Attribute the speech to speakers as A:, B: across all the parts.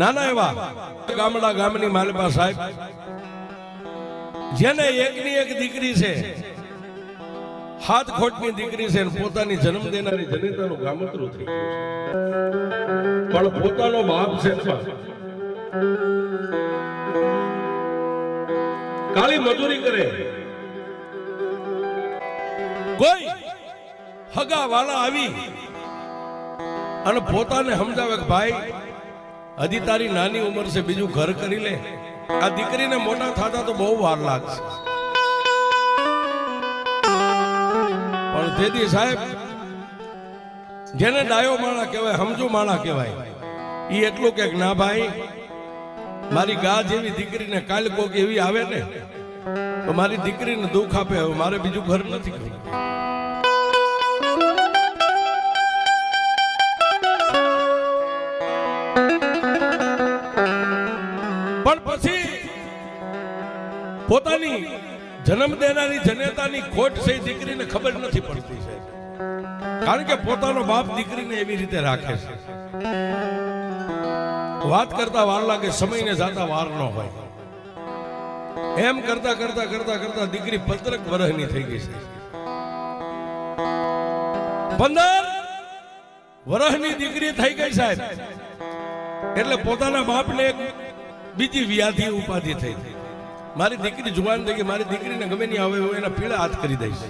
A: નાના એવા ગામડા ગામની માલપા સાહેબ, જેને એકની એક દીકરી છે, હાથ ખોટની દીકરી છે પોતાની જન્મ દેનારી જનેતાનું ગામતરું થઈ પણ પોતાનો બાપ છે કાળી મજૂરી કરે. કોઈ હગા વાલા આવી અને પોતાને સમજાવે કે ભાઈ હજી તારી નાની ઉંમર છે, બીજું ઘર કરી લે. આ દીકરીને મોટા થતા તો બહુ વાર લાગશે. પણ તેથી સાહેબ, જેને ડાયો માણા કહેવાય સમજુ માણા કહેવાય એ એટલું કે ના ભાઈ, મારી ગા જેવી દીકરીને કાલ કોક એવી આવે ને, તો મારી દીકરીને દુઃખ આપે, હવે મારે બીજું ઘર નથી કરવું. પોતાની જન્મ દેનારી જનેતાની ખોટ છે દીકરીને ખબર નથી પડતી છે. કારણ કે પોતાનો બાપ દીકરીને એવી રીતે રાખે છે. વાત કરતા વાર લાગે, સમયને જાતા વાર ન હોય. એમ કરતા કરતા કરતા કરતા દીકરી પંદરક વર્ષની થઈ ગઈ છે. પંદર વર્ષની દીકરી થઈ ગઈ સાહેબ. એટલે પોતાના બાપને એક બીજી વ્યાધિ ઉપાધિ થઈ મારી દીકરી જુવાન થઈ ગઈ મારી દીકરીને ગમે નહીં આવે એના પીળા હાથ કરી દઈશ.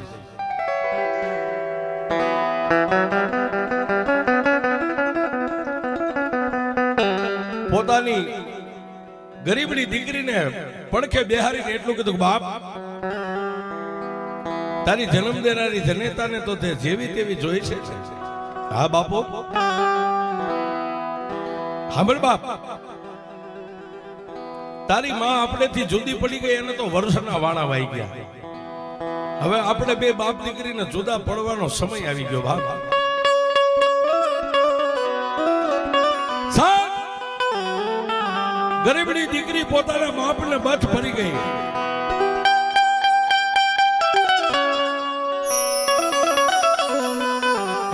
A: પોતાની ગરીબની દીકરીને પડખે બેહારીને એટલું કીધું બાપ, તારી જન્મ દેનારી જનેતાને તો તે જેવી તેવી જોઈ છે. હા બાપો. સાંભળ બાપ. તારી માં આપણેથી જુદી પડી ગઈ, એને તો વર્ષના વાળા વાઈ ગયા. હવે આપણે બે બાપ દીકરીને જુદા પડવાનો સમય આવી ગયો, બાપ. ગરીબની દીકરી પોતાના બાપને બથ ફરી ગઈ.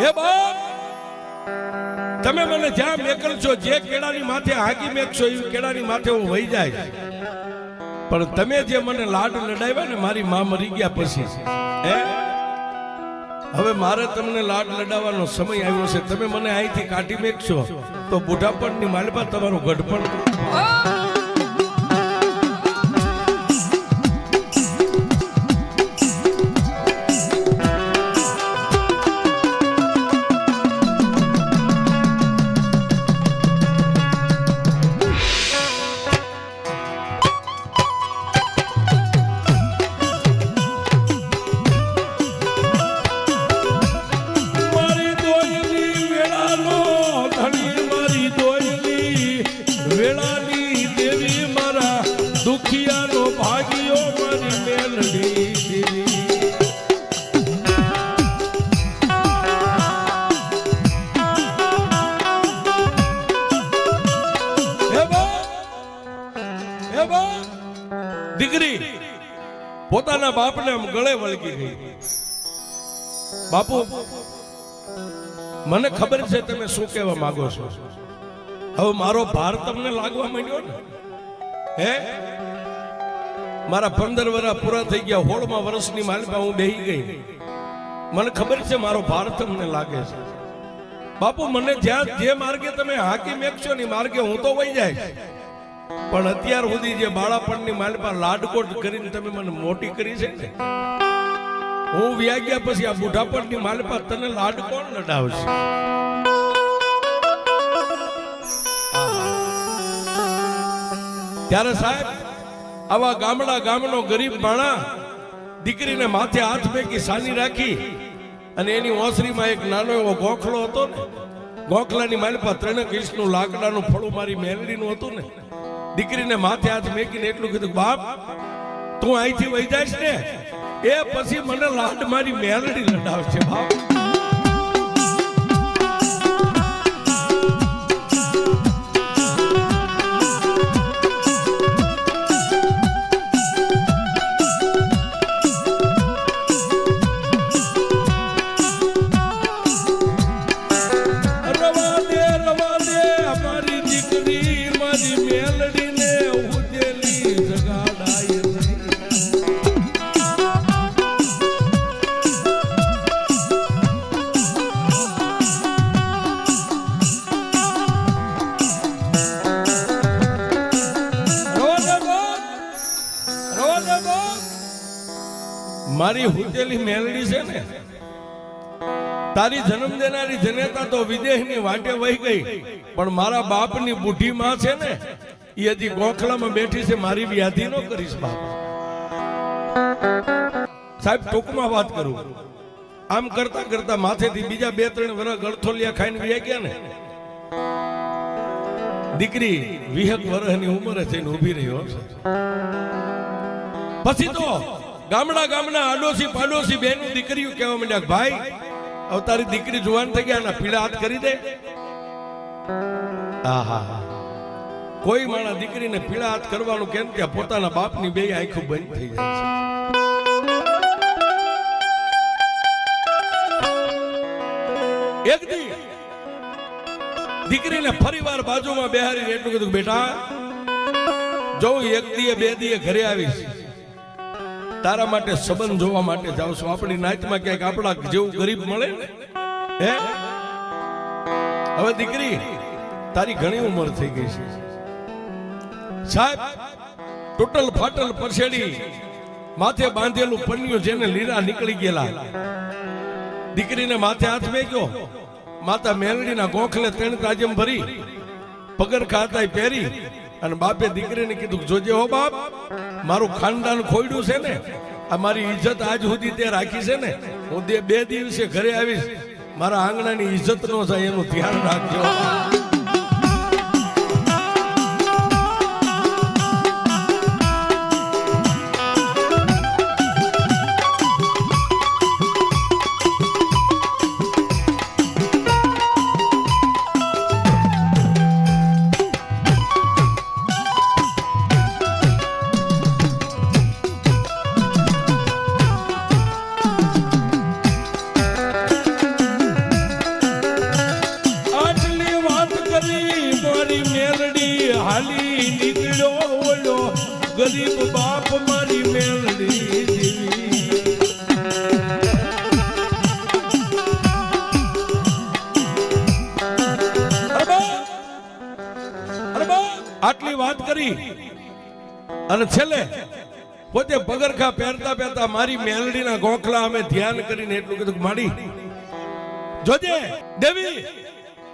A: હે બાપ તમે મને જ્યાં મેકલશો જે કેળાની માથે હાકી મેકશો એ કેળાની માથે હું વહી જાય પણ તમે જે મને લાડ લડાવ્યા ને, મારી મા મરી ગયા પછી, હે? હવે મારે તમને લાડ લડાવવાનો સમય આવ્યો છે. તમે મને અહીંથી કાઢી મેકશો, તો બુઢાપણની માલપા તમારું ગઢપણ. બાપુ, મને ખબર છે તમે શું કહેવા માંગો છો. હવે મારો ભાર તમને લાગવા માંડ્યો ને? હે? મારા પંદર વર્ષ પૂરા થઈ ગયા, હોળમાં વર્ષની માલિકા હું બેહી ગઈ. મને ખબર છે મારો ભાર તમને લાગે છે. બાપુ, મને જ્યાં જે માર્ગે તમે હાકી મેકશો ને માર્ગે હું તો વહી જાય. પણ અત્યાર સુધી જે બાળાપણની માલિકા લાડકોટ કરીને તમે મને મોટી કરી છે ને? હું વ્યા ગયા પછી આ બુઢાપણની માલપા તને લાડ કોણ લડાવશે? ત્યારે સાહેબ, આવા ગામડા ગામનો ગરીબ માણા દીકરીને માથે હાથ મેકી સાની રાખી અને એની ઓસરીમાં એક નાનો એવો ગોખલો હતો ને, ગોખલાની માલપા ત્રણેક ઇંચનું લાકડાનું ફળું મારી મેલડીનું હતું ને, દીકરીને માથે હાથ મેકીને એટલું કીધું, બાપ, તું અહીંથી વહી જાઈશ ને? એ પછી મને લાડ મારી મેલડી લડાવશે બાપ. મારી મેલડી છે ને, તારી જન્મ દેનારી જનેતા તો વિદેહની વાટે વહી ગઈ, પણ મારા બાપની બુઢી માં છે ને એ હજી ગોખલામાં બેઠી છે, મારી વ્યાધિ નો કરીશ બાપ. સાહેબ, ટૂંકમાં વાત કરું. આમ કરતા કરતા માથેથી બીજા બે, ત્રણ વર્ષ ગળથોલિયા ખાઈને વ્યા ગયા ને, દીકરી વિહક વર્ષની ઉંમરે થઈને ઊભી રહ્યો પછી તો ગામડા ગામના આડોશી પાડોશી બેનું દીકરીઓ કહેવા માંડ્યા ભાઈ હવે તારી દીકરી જુવાન થઈ ગયા પીડા હાથ કરી દે. આહા. કોઈ માણા દીકરીને પીળા હાથ કરવાનું કેમ કે પોતાના બાપની બે આંખો બંધ થઈ જાય છે. એક દી દીકરીને ફરીવાર બાજુમાં બેહારીને એટલું કીધું બેટા જો એક દીએ બે દીએ ઘરે આવીશ તારા માટે સંબંધ જોવા માટે જાઉં છું. આપણી નાતમાં ક્યાંક આપણા જેવું ગરીબ મળે? હે? હવે દીકરી, તારી ઘણી ઉંમર થઈ ગઈ છે. સાહેબ, ટોટલ ફાટલ પરસેડી માથે બાંધેલું પન્યું જેને લીરા નીકળી ગયેલા. દીકરીને માથે હાથ મેક્યો. માતા મેલડીના ગોખલે તેણ તાજમ ભરી. પગર ખાતાય પહેરી. અને બાપે દીકરીને કીધું, જોજે હો બાપ, મારું ખાનદાન ખોયડું છે ને, આ મારી ઇજ્જત આજ સુધી તે રાખી છે ને, હું બે દિવસે ઘરે આવીશ, મારા આંગણાની ઇજ્જત નો જાય એનું ધ્યાન રાખજો. પહેરતા મારી મેલડીના ગોખલા અમે ધ્યાન કરીને એટલું કીધું માડી, જોજે, દેવી,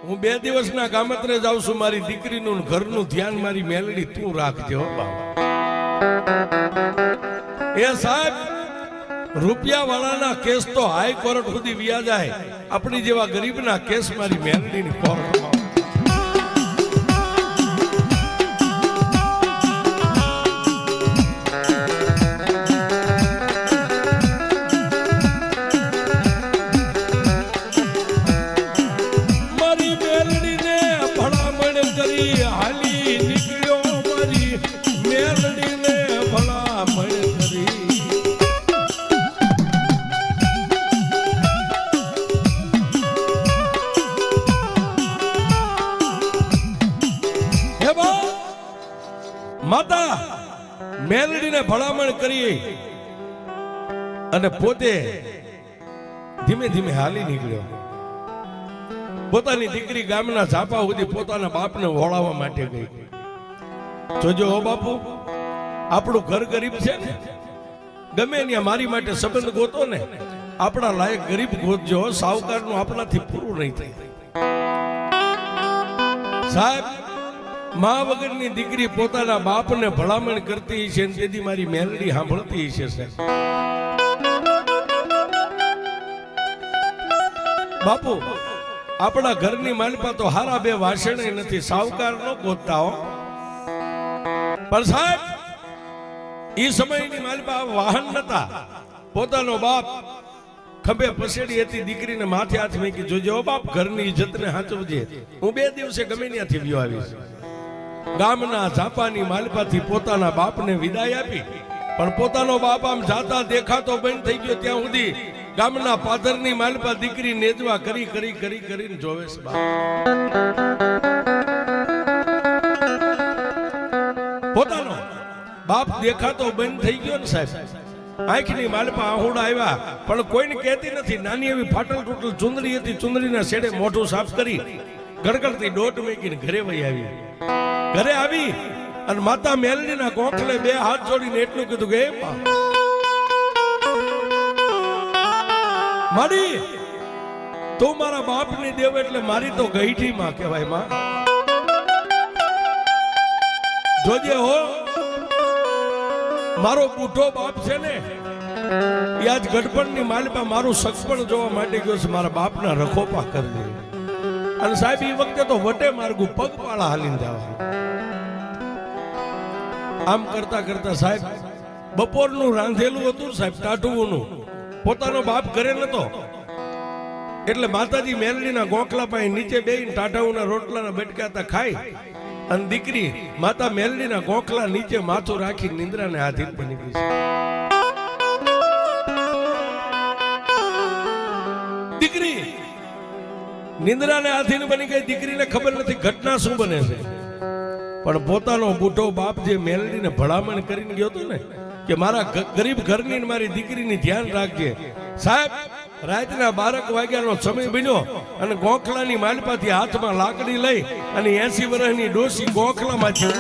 A: હું બે દિવસના ગામત્રે જાઉં છું, મારી દીકરીનું ઘરનું ધ્યાન મારી મેલડી, તું રાખજે બાબા એ સાહેબ રૂપિયા વાળાના કેસ તો હાઈકોર્ટ સુધી વ્યા જાય આપણી જેવા ગરીબના કેસ મારી મેલડીની કોર્ટમાં માતા મેલડીને ભલામણ કરી અને પોતે ધીમે ધીમે હાલી નીકળ્યો. પોતાની દીકરી ગામના ઝાપા સુધી પોતાના બાપને વળાવવા માટે ગઈ. જોજો હો બાપુ, આપણું ઘર ગરીબ છે ને? ગમે ત્યાં મારી માટે સંબંધ ગોતો ને, આપણા લાયક ગરીબ ગોતજો સાવકારનું આપણાથી પૂરું નહીં થાય. સાહેબ મા વગરની દીકરી પોતાના બાપને ભલામણ કરતી છે ને તેથી મારી મેલડી સાંભળતી છે સાહેબ. બાપુ, આપણા ઘરની માલપા તો હારા બે વાસણે નથી, સાવકાર નો ગોતતા હો. પણ સાહેબ, ઈ સમયની માલપા વાહન નતા. પોતાનો બાપ ખભે પસેડી હતી, દીકરીને માથે હાથ મૂકી જોજે, ઓ બાપ, ઘરની ઇજ્જતને હાચવજે હું બે દિવસે ગમે ત્યાંથી વ્યો આવીશ. ગામના ઝાપાની માલપાથી પોતાના બાપને વિદાય આપી. પણ પોતાનો બાપ આમ જાતા દેખાતો બંધ થઈ ગયો ત્યાં સુધી ગામના પાદરની માલપા દીકરી નેજવા કરી કરી કરી, કરીને જોવે છે પોતાનો બાપ દેખાતો બંધ થઈ ગયો ને સાહેબ. આંખની માલપા આહુડા આવ્યા, પણ કોઈને કહેતી નથી. નાની એવી ફાટલ ટૂટલ ચુંદડી હતી. ચુંદડીના શેડે મોઢું સાફ કરી ગડગડતી દોટ મૂકીને ઘરે વહી આવી. ઘરે આવી અને માતા મેલડીના ગોખલે બે હાથ જોડીને એટલું કીધું કે મારી, તું મારા બાપની દેવ એટલે મારી તો ગઈઠી માં કહેવાયમાં. જોજે હો, મારો બુઢો બાપ છે ને, એ આજ ગઢપણની માલિપા મારું સગપણ જોવા માટે ગયો છે, મારા બાપના રખોપા કરજે અને સાહેબ એ વખતે તો વટે માર્ગું પગપાળા હાલીને જવા આમ કરતા કરતા સાહેબ, બપોરનું રાંધેલું હતું સાહેબ ટાટુઓનું પોતાનો બાપ ઘરે નતો. એટલે માતાજી મેલડીના ગોખલા પાસે નીચે બેહીને ટાઢાઉના રોટલાના બટકાતા ખાઈ અને દીકરી માતા મેલડીના ગોખલા નીચે માથું રાખી નિંદ્રાને આધીન બની ગઈ. નિંદ્રાને આધીન બની ગઈ દીકરીને ખબર નથી ઘટના શું બને છે. પણ પોતાનો બુઢો બાપ જે મેલડીને ભલામણ કરીને ગયો હતો ને, કે મારા ગરીબ ઘરની મારી દીકરીની ધ્યાન રાખજે. સાહેબ, રાતના બારક વાગ્યાનો સમય બન્યો અને ગોખલાની માલપાથી હાથમાં લાકડી લઈ અને એસી વર્ષની ડોસી ગોખલામાંથી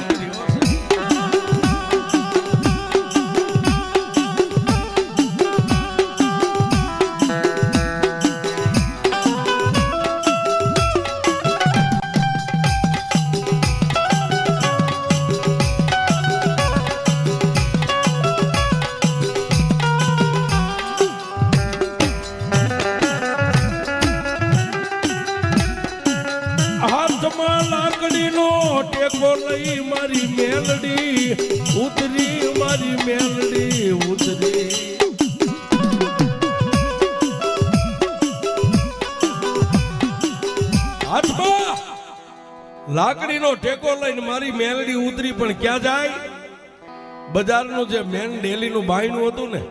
A: બજારનું જે મેન ડેલીનું બાયણું હતું ને,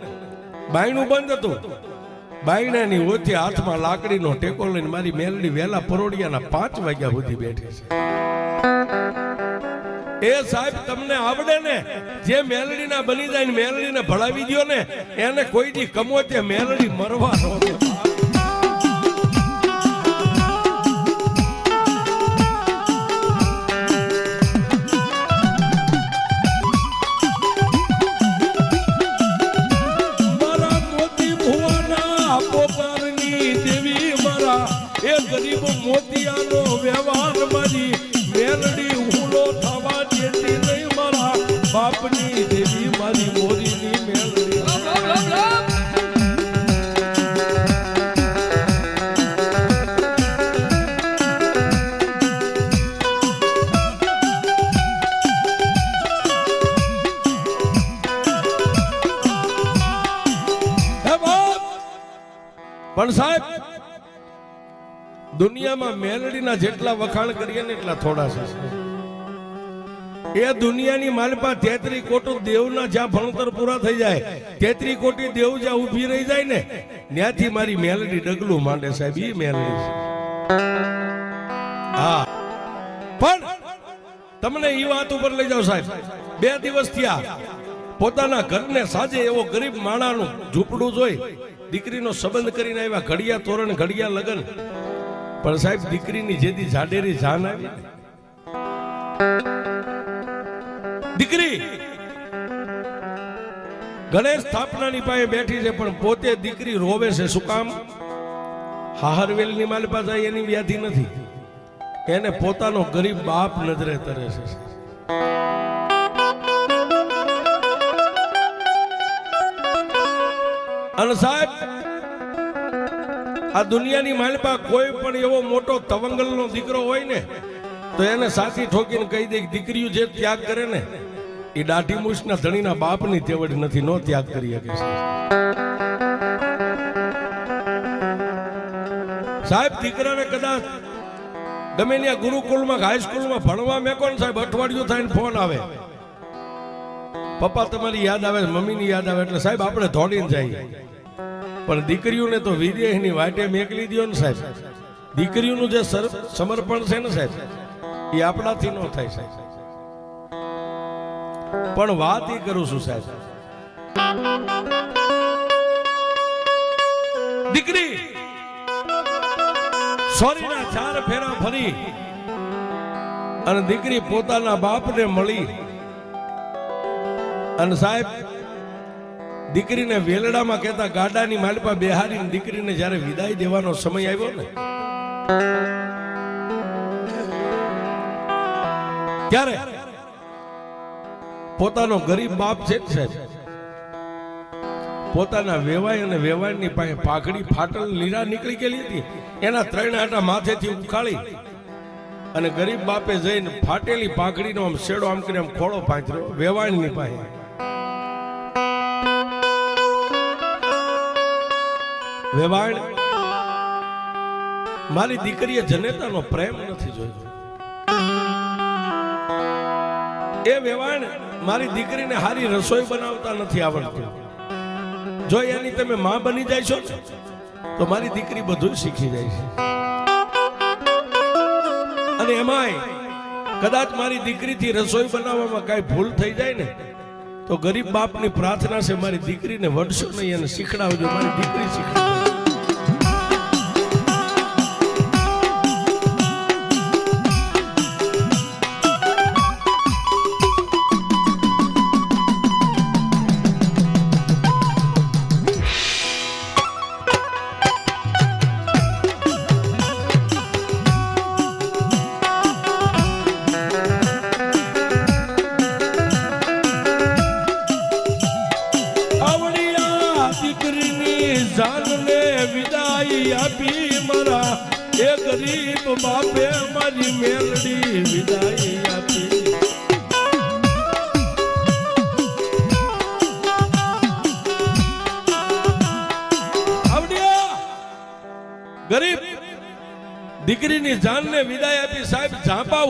A: બાયણું બંધ હતું. બાયણાની ઓછી હાથમાં લાકડીનો ટેકો લઈને મારી મેલડી વેલા પરોડિયાના પાંચ વાગ્યા સુધી બેઠી છે. એ સાહેબ, તમને આવડે ને? જે મેલડીના બની જાય ને મેલડીને ભળાવી દ્યો ને, એને કોઈ દી કમો તે મેલડી મરવા નો પણ સાહેબ દુનિયામાં મેલડીના જેટલા વખાણ કરીએ ને એટલા થોડા છે. એ દુનિયાની માલપા તેત્રી કોટી દેવના જ્યાં ભણતર પૂરા થઈ જાય, તેત્રી કોટી દેવ જ્યાં ઊભી રહી જાય ને, ત્યાંથી મારી મેલડી ડગલું માંડે સાહેબ એ મેલડી હા. પણ તમને એ વાત ઉપર લઈ જાઓ સાહેબ. બે દિવસ થયા, પોતાના ઘરને સાજે એવો ગરીબ માણાનું ઝૂંપડું જોઈ, દીકરીનો સંબંધ કરીને આવ્યા, ઘડિયા તોરણ, ઘડિયા લગન. પણ સાહેબ, દીકરીની જેથી જાડેરી જાન આવી દીકરી, ગણેશ સ્થાપનાની પાસે બેઠી છે, પણ પોતે દીકરી રોવે છે. શું કામ? હાહરવેલની માલપા પાસે એની વ્યાધિ નથી. એને પોતાનો ગરીબ બાપ નજરે તરે છે. અને સાહેબ, આ દુનિયાની માલપા કોઈ પણ એવો મોટો તવંગલનો દીકરો હોય ને, તો એને સાચી ઠોકીને કહી દે દીકરીઓ જે ત્યાગ કરે ને એ દાઢી મૂછના ધણીના બાપની તેવડ નથી, નો ત્યાગ કરી શકે સાહેબ, દીકરાને કદાચ ગમે ત્યાં ગુરુકુલમાં હાઈસ્કૂલમાં ભણવા મેં કોણ સાહેબ અઠવાડિયું થાય ફોન આવે. પપ્પા, તમારી યાદ આવે, મમ્મીની યાદ આવે, એટલે સાહેબ આપણે ધોડીને જઈએ. પણ દીકરીઓને તો વિદેહની વાટે મેકલી દો ને સાહેબ. દીકરીઓનું જે સમર્પણ છે ને સાહેબ, એ આપણાથી ન થાય સાહેબ. પણ વાત એ કરું છું સાહેબ. દીકરી, સોરીના ચાર ફેરા ફરી અને દીકરી પોતાના બાપને મળી અને સાહેબ, દીકરીને વેલડામાં કહેતા ગાડાની માલપા બેહારીને દીકરીને જ્યારે વિદાય દેવાનો સમય આવ્યો ને, ત્યારે પોતાનો ગરીબ બાપ છે જ સાહેબ. પોતાના વેવાય અને વેવાયની પાસે પાઘડી ફાટલ, લીરા નીકળી ગયેલી હતી. એના ત્રણ આટા માથેથી ઉખાળી અને ગરીબ બાપે જઈને ફાટેલી પાઘડીનો આમ શેડો આમ કરીને આમ ખોળો પાંચર્યો વેવાણની પાસે. વેવાણ મારી દીકરીએ જનેતાનો પ્રેમ નથી જોયો. એ વેવાણ મારી દીકરીને હારી રસોઈ બનાવતા નથી આવડતું. જો એની તમે માં બની જાય છો તો મારી દીકરી બધું શીખી જાય છે. અને એમાંય કદાચ મારી દીકરીથી રસોઈ બનાવવામાં કાંઈ ભૂલ થઈ જાય ને, તો ગરીબ બાપની પ્રાર્થના છે મારી દીકરીને વડશો નહીં અને શીખડાવજો, મારી દીકરી શીખડાવજો.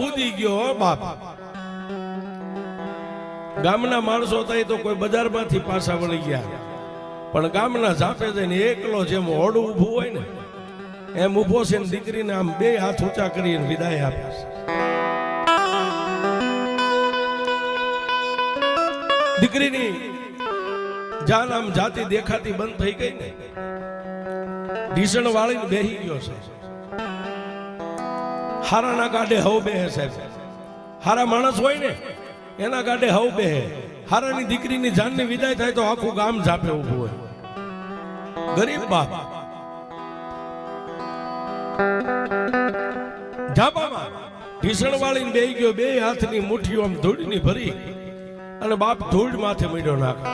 A: સુધી ગયો બાપ. ગામના માણસો એ તો કોઈ બજારમાંથી પાછા વળી ગયા. પણ ગામના ઝાપે જઈને એકલો જેમ હોડ ઊભું હોય ને, એમ ઊભો છે ને દીકરીને આમ બે હાથ ઊંચા કરીને વિદાય આપે દીકરીની જાન આમ જાતી દેખાતી બંધ થઈ ગઈ ને. ઢીસણ વાળીને બેહી ગયો છે. હારાના ગાડે હવ બેહે સાહેબ. હારા માણસ હોય ને, એના ગાડે હવ બેહે હારાની દીકરીની જાનની વિદાય થાય તો આખું ગામ ઝાપે ઊભું હોય. ગરીબ બાપ. ઝાપામાં ઢીસણ વાળીને બેહી ગયો, બે હાથની મુઠ્ઠીઓ આમ ધૂળની ભરી અને બાપ ધૂળ માથે મીડો નાખે.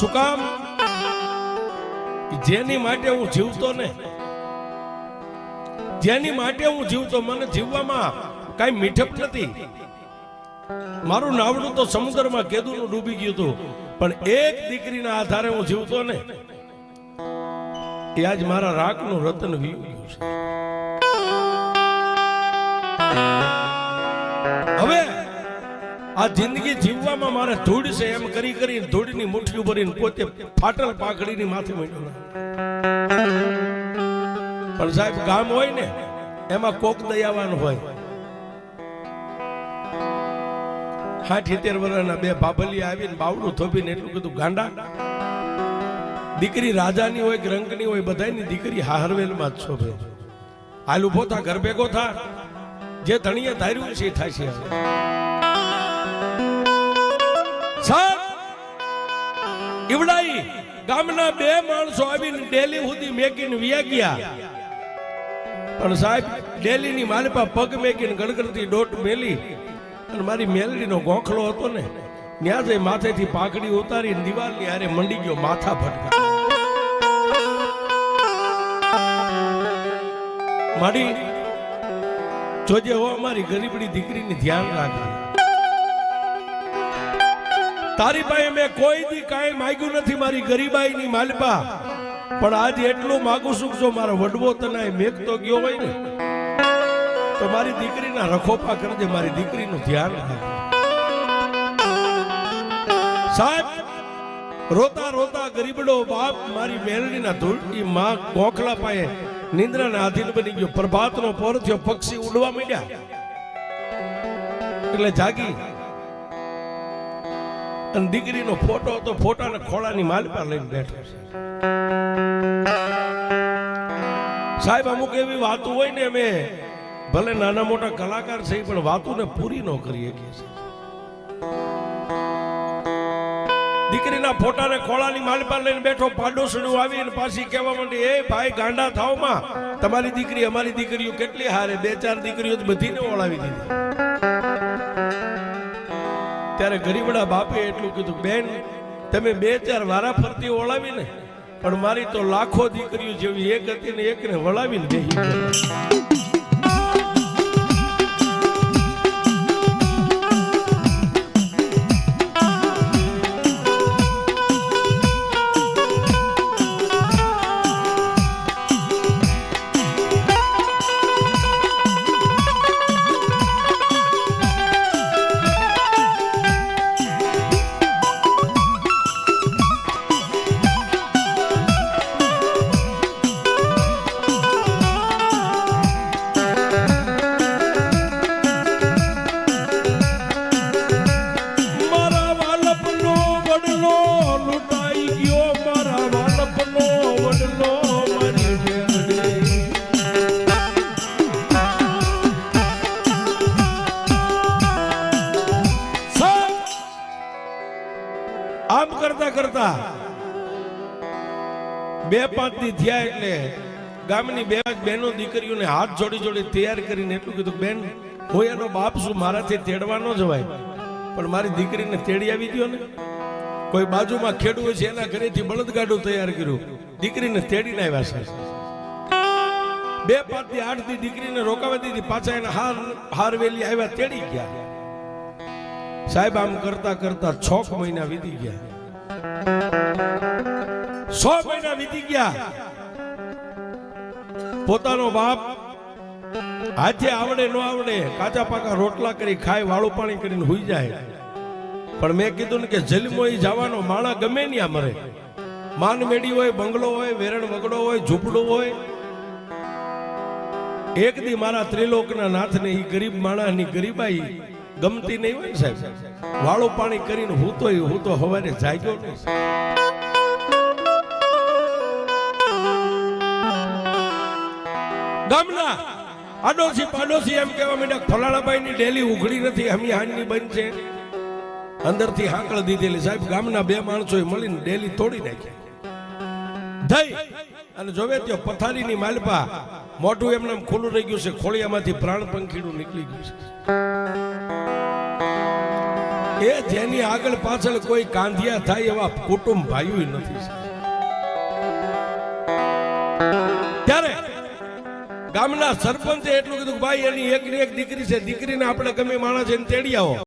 A: શું કામ? જેની માટે હું જીવતો ને જેની માટે હું જીવતો મને જીવવામાં કઈ મીઠપ નથી. મારું નાવડું તો સમુદ્રમાં કેદુનું ડૂબી ગયું હતું, પણ એક દીકરીના આધારે હું જીવતો ને એ આજ મારા રાખનું રતન હવે આ જિંદગી જીવવામાં મારે ધૂળ છે, એમ કરી કરી ધૂળની મુઠ્ઠી ભરીને પોતે ફાટલ પાઘડીની માથે માંડ્યો પણ સાહેબ, ગામ હોય ને, એમાં કોક દયાવાન હોય. સાઠ સિત્તેર વર્ષના બે બાબલી આવીને બાવડું થોપીને એટલું કીધું, ગાંડા, દીકરી રાજાની હોય કે રંગની હોય બધાની દીકરી હારવેલમાં જ શોભે. હાલ ઊભો ઘર ભેગો થા. જે ધણીએ ધાર્યું છે થાય છે ઈવડાઈ ગામના બે માણસો આવીને ડેલી સુધી મેકીને વ્યા ગયા. પણ સાહેબ, ડેલીની માલપા પગ મેકીને ગણગણતી દોટ મેલી અને મારી મેલડીનો ગોખલો હતો ને ત્યાં જઈ માથેથી પાઘડી ઉતારી દિવાલની હારે મંડી ગયો, માથા ફટકા મારી જોજે હો, અમારી ગરીબડી દીકરીની ધ્યાન રાખજે. તારી પાસે મેં કોઈ દી કાંઈ માગ્યું નથી, મારી ગરીબાઈની માલપા. પણ આજે એટલું માગું છું જો મારો વડવો તને મેઘતો ગયો હોય ને, તો મારી દીકરીના રખોપા કરજે, મારી દીકરીનું ધ્યાન રાખજે. સાહેબ, રોતા રોતા ગરીબડો બાપ મારી મેલડીના ધૂળકી માં ગોખલા પાએ નિંદ્રાના આધીન બની ગયો. પ્રભાતનો પર થયો, પક્ષી ઉડવા માંડ્યા. એટલે જાગી અને દીકરીનો ફોટો હતો, ફોટાને ખોળાની માલ પર લઈને બેઠો છે. સાહેબ, અમુક એવી વાતો હોય ને અમે, ભલે નાના મોટા કલાકાર છે, પણ વાતોને પૂરી ન કરી શકીએ છીએ. દીકરીના ફોટાને ખોળાની માલ પર લઈને બેઠો પાડોશણું આવી અને પાછી કહેવા માંડી, એ ભાઈ, ગાંડા થાવમાં, તમારી દીકરી અમારી દીકરીઓ કેટલી હારે, બે ચાર દીકરીઓ જ બધીને ઓળાવી દીધી. ત્યારે ગરીબડા બાપે એટલું કીધું, બેન, તમે બે ચાર વારા ફરતી ઓળાવી ને પણ મારી તો લાખો દીકરીઓ જેવી એક હતી ને એકને વળાવીને બેહી પાંચ થયા એટલે ગામની બે બહેનો દીકરીઓને હાથ જોડી જોડી તૈયાર કરીને એટલું કીધું, બેન હું એનો બાપ છું, મારાથી તેડવા ન જવાય પણ મારી દીકરીને તેડી આવી દો ને. કોઈ બાજુમાં ખેડૂ છે, એના ઘરેથી બળદગાડું તૈયાર કર્યું. દીકરીને તેડીને આવ્યા છે. બે પાંચથી આઠથી દીકરીને રોકાવા દીધી, પાછા એને હાર હાર વેલી આવ્યા, તેડી ગયા. સાહેબ, આમ કરતા કરતા છ મહિના વીતી ગયા. સો મહિના વીતી ગયા. પોતાનો બાપ હાથે આવડે ન આવડે કાચા પાકા રોટલા કરી ખાય, વાળું પાણી કરીને હોઈ જાય. પણ મેં કીધું ને કે જલમો એ જવાનો માણા ગમે ત્યાં મરે. માન મેડી હોય, બંગલો હોય, વેરણ વગડો હોય, ઝૂંપડું હોય. એક દી મારા ત્રિલોકના નાથને ઈ ગરીબ માણસની ગરીબાઈ ગમતી નહીં હોય સાહેબ. વાળું પાણી કરીને હું તો હું તો હવારે જાગ્યો નહીં. ગામના આડોશી પાડોશી એમ કહેવા માંડ્યા ફલાણાબાઈ ની ડેલી ઉઘડી નથી, હમી હાનની બંધ છે. અંદરથી હાંકળ દીધેલી. સાહેબ, ગામના બે માણસો મળીને ડેલી તોડી નાખી થઈ અને જોવે ત્યાં પથારીની માલપા મોઢું એમને ખુલ્લું રહી ગયું છે, ખોળિયામાંથી પ્રાણ પંખીડું નીકળી ગયું છે. એ જેની આગળ પાછળ કોઈ કાંધિયા થાય એવા કુટુંબ ભાઈઓ નથી ગામના સરપંચે એટલું કીધું ભાઈ, એની એક એક દીકરી છે. દીકરીને આપણે ગમે માણસ એને તેડી આવો.